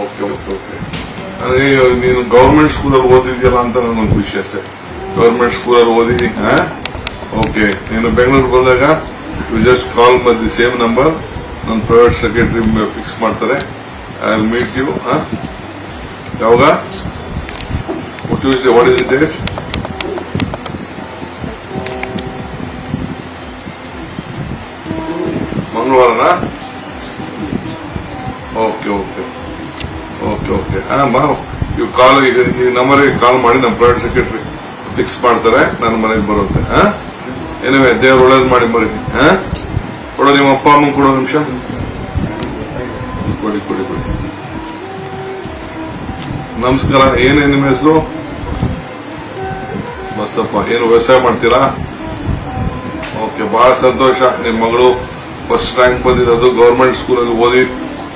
Okay okay okay ಅದೇ ನೀನು government ಸ್ಕೂಲಲ್ಲಿ ಓದಿದ್ಯಲ್ಲ ಅಂತ ನನಗೊಂದು ಖುಷಿ ಅಷ್ಟೇ. ಗೌರ್ಮೆಂಟ್ ಸ್ಕೂಲಲ್ಲಿ ಓದಿ ಓಕೆ ನೀನು ಬೆಂಗಳೂರು ಬಂದಾಗ ಯು ಜಸ್ಟ್ ಕಾಲ್ ಮತ್ ದಿ ಸೇಮ್ ನಂಬರ್ ನನ್ನ ಪ್ರೈವೇಟ್ ಸೆಕ್ರೆಟರಿ ಫಿಕ್ಸ್ ಮಾಡ್ತಾರೆ. ಐ ವಿಲ್ ಮೀಟ್ ಯು ಯಾವಾಗ? Tuesday what is it date ಮಂಗಳವಾರನಾ? Okay okay ಇವ್ ಕಾಲ್ ಈಗ ಈ ನಂಬರ್ಗೆ ಕಾಲ್ ಮಾಡಿ ನಮ್ಮ ಪ್ರೈವೇಟ್ ಸೆಕ್ರೆಟರಿ ಫಿಕ್ಸ್ ಮಾಡ್ತಾರೆ. ನನ್ನ ಮನೆಗೆ ಬರುತ್ತೆ ಏನಿವೆ ದೇವ್ರು ಒಳ್ಳೇದು ಮಾಡಿ ಮರಿ, ಹಾ? ಕೊಡೋ, ನಿಮ್ಮ ಅಪ್ಪ ಅಮ್ಮ ಕೊಡೋ ನಿಮಿಷ. ಕೊಡಿ ಕೊಡಿ ಕೊಡಿ. ನಮಸ್ಕಾರ. ಏನೇ ನಿಮ್ಮ ಹೆಸರು? ಬಸಪ್ಪ. ಏನು ವ್ಯವಸಾಯ ಮಾಡ್ತೀರಾ? ಓಕೆ ಬಹಳ ಸಂತೋಷ. ನಿಮ್ಮ ಮಗಳು ಫಸ್ಟ್ ರ್ಯಾಂಕ್ ಬಂದಿದ್ದು ಗೌರ್ಮೆಂಟ್ ಸ್ಕೂಲಲ್ಲಿ ಓದಿ